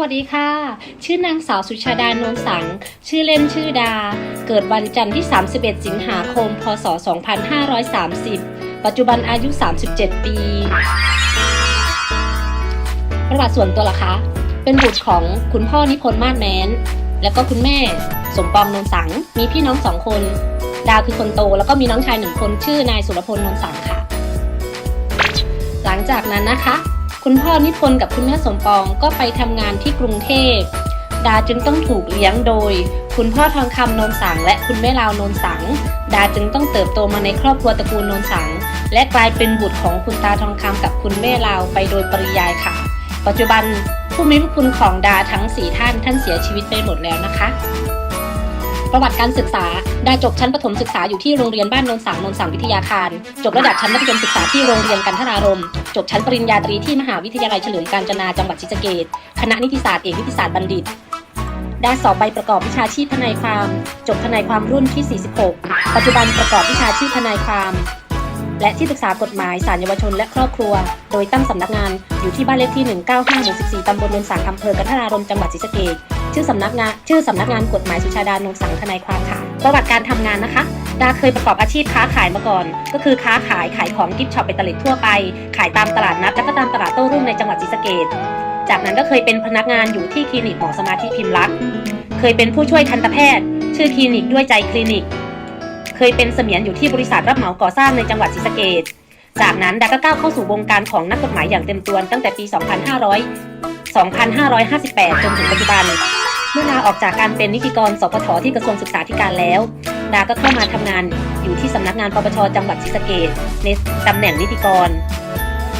วัสดีค่ะ ชื่อนางสาวสุชาดานนสัง ชื่อเล่นชื่อดา เกิดวันจันทร์ที่ 31 สิงหาคม พศ 2530 ปัจจุบันอายุ 37 ปี ประวัติส่วนตัวล่ะคะ เป็นบุตรของคุณพ่อนิพนธ์มาศแมน แล้วก็คุณแม่สมปองนนสัง มีพี่น้องสองคน ดาวคือคนโต แล้วก็มีน้องชายหนึ่งคนชื่อนายสุรพลนนสังค่ะ หลังจากนั้นนะคะ คุณพ่อนิพนธ์กับคุณแม่สมปองก็ไปทำงานที่กรุงเทพ ดาจึงต้องถูกเลี้ยงโดย คุณพ่อทองคำนนสังและคุณแม่ลาวนนสัง ดาจึงต้องเติบโตมาในครอบครัวตระกูลนนสัง และกลายเป็นบุตรของคุณตาทองคำกับคุณแม่ลาวไปโดยปริยายค่ะ ปัจจุบันผู้มีพระคุณของดาทั้ง 4 ท่านท่านเสียชีวิตไปหมดแล้วนะคะ ประวัติการศึกษา ไดาจบชั้นประถมศึกษาอยู่ที่โรงเรียนบ้านโนนสังโนนสังวิทยาคาร จบระดับชั้นมัธยมศึกษาที่โรงเรียนกันทรารม จบชั้นปริญญาตรีที่มหาวิทยาลัยเฉลิมกาญจนาจังหวัดศรีสะเกษคณะนิติศาสตร์เอกนิติศาสตร์บัณฑิต ได้สอบใบประกอบวิชาชีพทนายความ จบทนายความรุ่นที่ 46 ปัจจุบันประกอบวิชาชีพทนายความ และที่ปรึกษากฎหมายศาลเยาวชนและครอบครัว โดยตั้งสำนักงานอยู่ที่บ้านเลขที่ 195หมู่14ตำบลนนสังอำเภอกันทรารมจังหวัดศรีสะเกษ ชื่อสำนักงานชื่อสำนักงานกฎหมายสุชาดานนสังทนายความค่ะ ประวัติการทำงานนะคะ ดาเคยประกอบอาชีพค้าขายมาก่อน ก็คือค้าขายขายของกิฟต์ช็อปเบตเตล็ตทั่วไป ขายตามตลาดนัด และก็ตามตลาดโต้รุ่งในจังหวัดศรีสะเกษจากนั้นก็เคยเป็นพนักงานอยู่ที่คลินิกหมอสมาธิพิมพ์รัก เคยเป็นผู้ช่วยทันตแพทย์ ชื่อคลินิกด้วยใจคลินิก เคยเป็นเสมียนอยู่ที่บริษัทรับเหมาก่อสร้างในจังหวัดศรีสะเกษจากนั้นดาก็ก้าวเข้าสู่วงการของนักกฎหมายอย่างเต็มตัวตั้งแต่ปี 2500 2558 จนถึงปัจจุบัน มื่อลาออกจากการเป็นนิติกรสปทที่กระทรวงศึกษาธิการแล้วดาก็เข้ามาทำงานอยู่ที่สำนักงานปปชจังหวัดศรีสะเกษในตำแหน่งนิติกร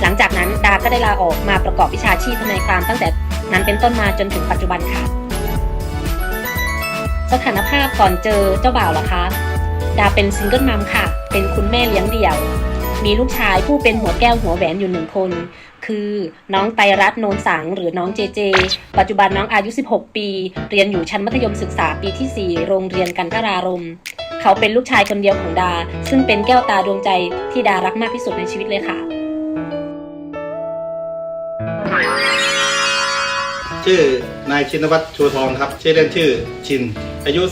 หลังจากนั้นดาก็ได้ลาออกมาประกอบวิชาชีพทนายความตั้งแต่นั้นเป็นต้นมาจนถึงปัจจุบันค่ะ สถานภาพก่อนเจอเจ้าบ่าวเหรอคะดาเป็นซิงเกิลมัมค่ะ เป็นคุณแม่เลี้ยงเดี่ยว มีลูกชายผู้เป็นหัวแก้วหัวแหวนอยู่หนึ่งคน คือน้องไตรัตน์โนนสังหรือน้องเจเจ ปัจจุบันน้องอายุ 16 ปี เรียนอยู่ชั้นมัธยมศึกษาปีที่ 4 โรงเรียนกันทรารม เขาเป็นลูกชายคนเดียวของดา ซึ่งเป็นแก้วตาดวงใจที่ดารักมากที่สุดในชีวิตเลยค่ะ ชื่อนายชินวัตรชูทองครับ ชื่อเล่นชื่อชิน อายุ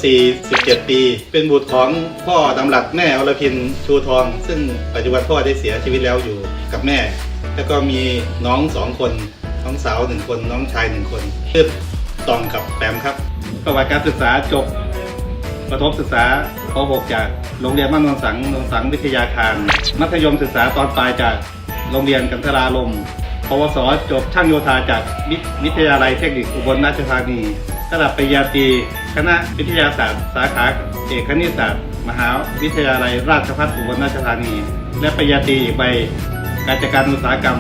47 ปี เป็นบุตรของพ่อดำรัดแม่อรพินชูทอง ซึ่งปัจจุบันพ่อได้เสียชีวิตแล้วอยู่กับแม่ แล้วก็มีน้องสองคน น้องสาวหนึ่งคน น้องชายหนึ่งคนชื่อตองกับแปมครับประวัติการศึกษาจบประถมศึกษาป .6 จากโรงเรียนบ้านนนสังนนสังวิทยาคาร มัธยมศึกษาตอนปลายจากโรงเรียนกันทรารมปวส จบช่างโยธาจากวิวิทยาลัยเทคนิคอุบลราชธานีระดับปริญญาตรีคณะวิทยาศาสตร์ สาขาเอกคณิตศาสตร์ มหาวิทยาลัยราชภัฏอุบลราชธานี และปริญญาตรีอีกใบ การจัดการอุตสาหกรรม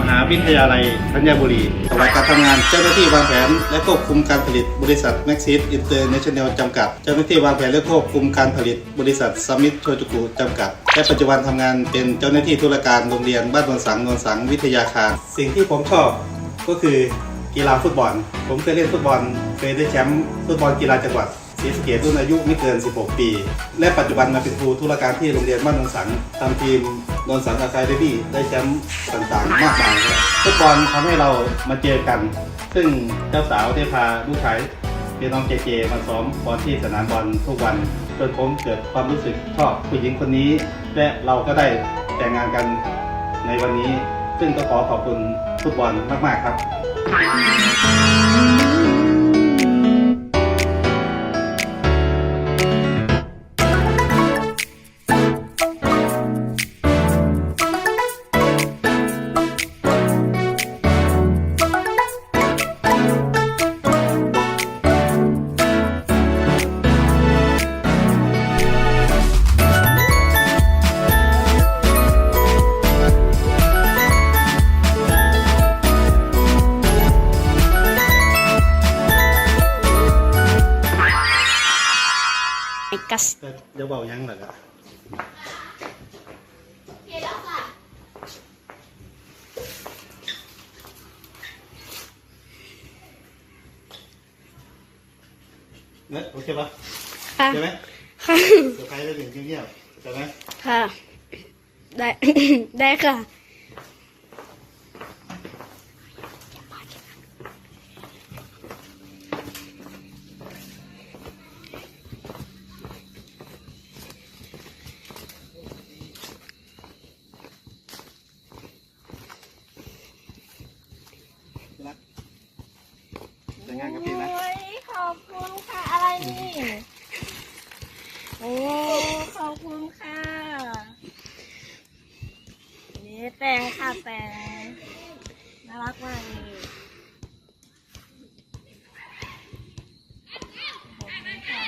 มหาวิทยาลัยธัญบุรีประวัติการทำงานเจ้าหน้าที่วางแผน และควบคุมการผลิตบริษัทแม็กซิสอินเตอร์เนชั่นแนลจำกัด เจ้าหน้าที่วางแผนและควบคุมการผลิตบริษัทสมิธโชจุกุจำกัด และปัจจุบันทำงานเป็นเจ้าหน้าที่ธุรการโรงเรียนบ้านนนสังนนสังวิทยาคาร สิ่งที่ผมชอบก็คือกีฬาฟุตบอล ผมเคยเล่นฟุตบอล เคยได้แชมป์ฟุตบอลกีฬาจังหวัด ศรีสะเกษรุ่นอายุไม่เกิน 16 ปี และปัจจุบันมาเป็นครูธุรการที่โรงเรียนบ้านนนสังทำทีมนนสังอาคาเดมี่ได้แชมป์ต่างๆ มากมายครับฟุตบอลทำให้เรามาเจอกัน ซึ่งเจ้าสาวได้พาลูกชายเป็นน้องเจเจมาซ้อมบอลที่สนามบอลทุกวันจนผมเกิดความรู้สึกชอบผู้หญิงคนนี้ และเราก็ได้แต่งงานกันในวันนี้ ซึ่งก็ขอขอบคุณฟุตบอลมาก ๆ ครับ กัสก็จะเบายังหรอครับเนี่ยโอเคปะค่ะใช่ไหมค่ะเซอร์ไพรส์ได้ถึงเงียบๆใช่ไหมค่ะ ได้ ได้ค่ะ งงานกับพี่นะ โอ้ยขอบคุณค่ะ อะไรนี่ โอ้ ขอบคุณค่ะนี่แต่งค่ะแต่งน่ารักมากเลยขอบคุณค่ะ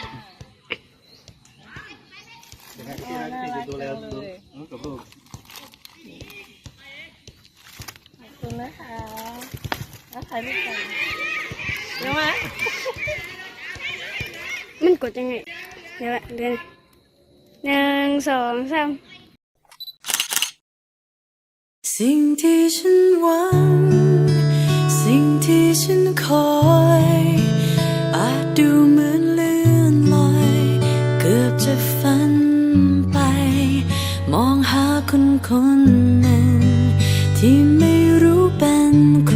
แต่งงานกับพี่นะพี่จะดูแลดูลูกกับลูกขอบคุณนะคะแล้วถ่ายรูปกัน เดี๋ยวมามันกดยังไง เดี๋ยวเดี๋ยวหนึ่งสองสามสิ่งที่ฉันหวัง สิ่งที่ฉันคอยอาจดูเหมือนเลื่อนลอย เกือบจะฝันไป มองหาคนคนหนึ่งที่ไม่รู้เป็นใคร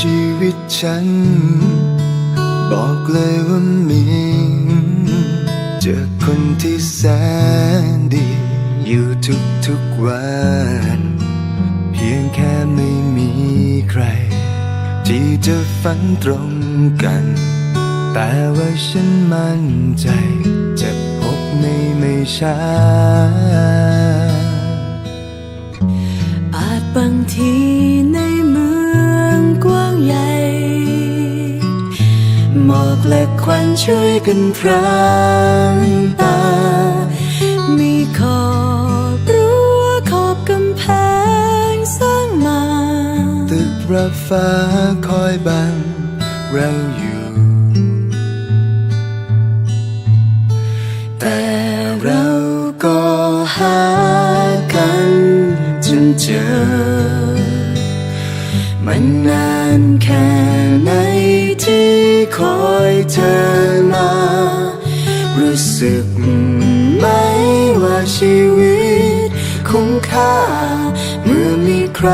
ชีวิตฉัน บอกเลยว่ามี เจอคนที่แสนดี อยู่ทุกๆวัน เพียงแค่ไม่มีใคร ที่จะฝันตรงกัน แต่ว่าฉันมั่นใจ จะพบไม่ไม่ช้าอาจบางทีในเมืองกว้าง ใหญ่ หมอกและควันช่วยกันพรางตา มีขอบรั้วขอบกำแพงสร้างมา ตึกระฟ้าคอยบังเราอยู่ แต่เราก็หากันจนเจอ มันนานแค่ไหนที่คอยเธอมา รู้สึกไหมว่าชีวิตคุ้มค่า เมื่อมีใคร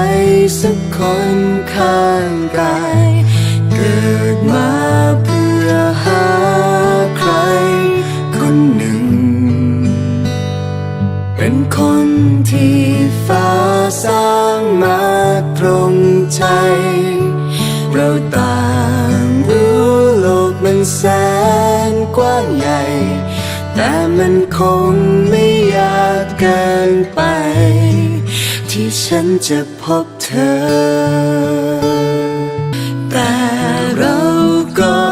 สักคนข้างกาย เกิดมาเพื่อหาใคร คนหนึ่ง เป็นคนที่ฟ้าสร้างมา ตรงใจ เราต่างรู้โลกมันแสนกว้างใหญ่ แต่มันคงไม่ยากเกินไป ที่ฉันจะพบเธอ แต่เราก็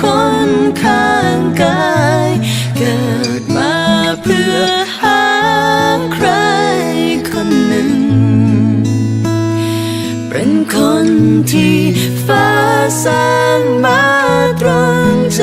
คนข้างกาย เกิดมาเพื่อหาใครคนหนึ่ง เป็นคนที่ฟ้าสร้างมาตรงใจ